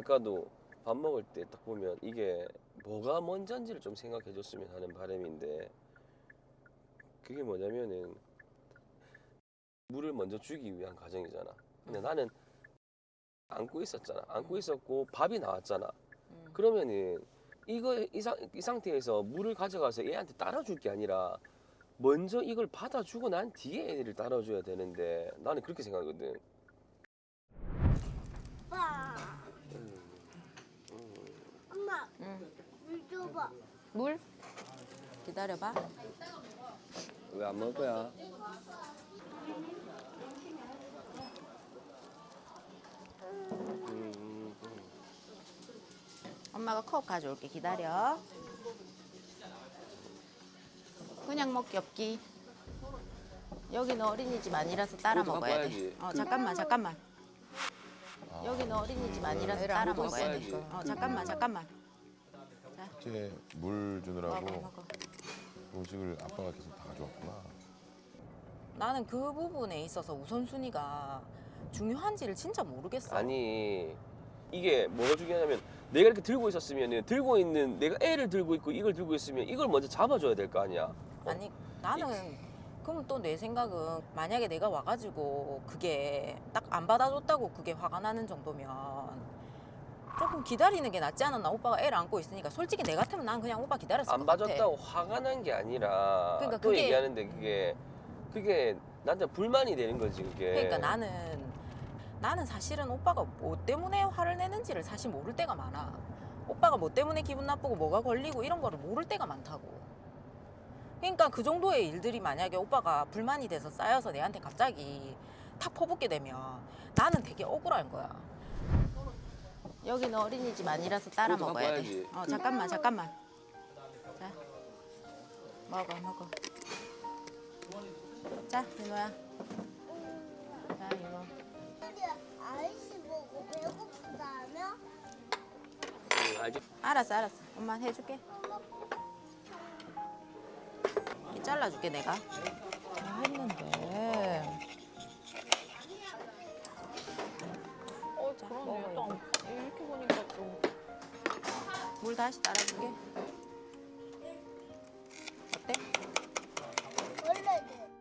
아까도 밥 먹을 때 딱 보면 이게 뭐가 먼저인지를 좀 생각해 줬으면 하는 바람인데 그게 뭐냐면은 물을 먼저 주기 위한 과정이잖아. 근데 나는 안고 있었잖아. 안고 있었고 밥이 나왔잖아. 음. 그러면은 이거 이, 상, 이 상태에서 물을 가져가서 애한테 따라줄 게 아니라 먼저 이걸 받아주고 난 뒤에 애를 따라줘야 되는데 나는 그렇게 생각하거든. 오빠, 음, 음. 엄마, 응. 물 줘봐. 물? 기다려봐. 왜 안 먹을 거야? 음. 엄마가 컵 가져올게. 기다려. 그냥 먹기 없기. 여기는 어린이집 아니라서 따라 먹어야 돼. 어 잠깐만 잠깐만. 여기는 어린이집 아니라서 애를 따라 먹어야 돼. 어 잠깐만 잠깐만. 이제 물 주느라고 먹어. 음식을 아빠가 계속 다 가져왔구나. 나는 그 부분에 있어서 우선순위가 중요한지를 진짜 모르겠어. 아니 이게 뭐가 중요하냐면 내가 이렇게 들고 있었으면 들고 있는 내가 애를 들고 있고 이걸 들고 있으면 이걸 먼저 잡아줘야 될 거 아니야. 어? 아니 나는 그럼 또 내 생각은 만약에 내가 와가지고 그게 딱 안 받아줬다고 그게 화가 나는 정도면 조금 기다리는 게 낫지 않았나? 오빠가 애를 안고 있으니까 솔직히 내 같으면 난 그냥 오빠 기다렸을 안 것 같아. 봐줬다고 화가 난 게 아니라 그러니까 또 그게- 얘기하는데 그게 그게 나한테 불만이 되는 거지 그게. 그러니까 나는 나는 사실은 오빠가 뭐 때문에 화를 내는지를 사실 모를 때가 많아. 오빠가 뭐 때문에 기분 나쁘고 뭐가 걸리고 이런 거를 모를 때가 많다고. 그러니까 그 정도의 일들이 만약에 오빠가 불만이 돼서 쌓여서 내한테 갑자기 탁 퍼붓게 되면 나는 되게 억울한 거야 여기는 어린이집 아니라서 따라 먹어야 돼. 어, 잠깐만 잠깐만. 자 먹어 먹어. 자 이모야. 자 이모 아이스 보고 배고프다며? 알지? 알았어 알았어. 엄마 해줄게. 이 잘라줄게 내가. 다 다시 따라줄게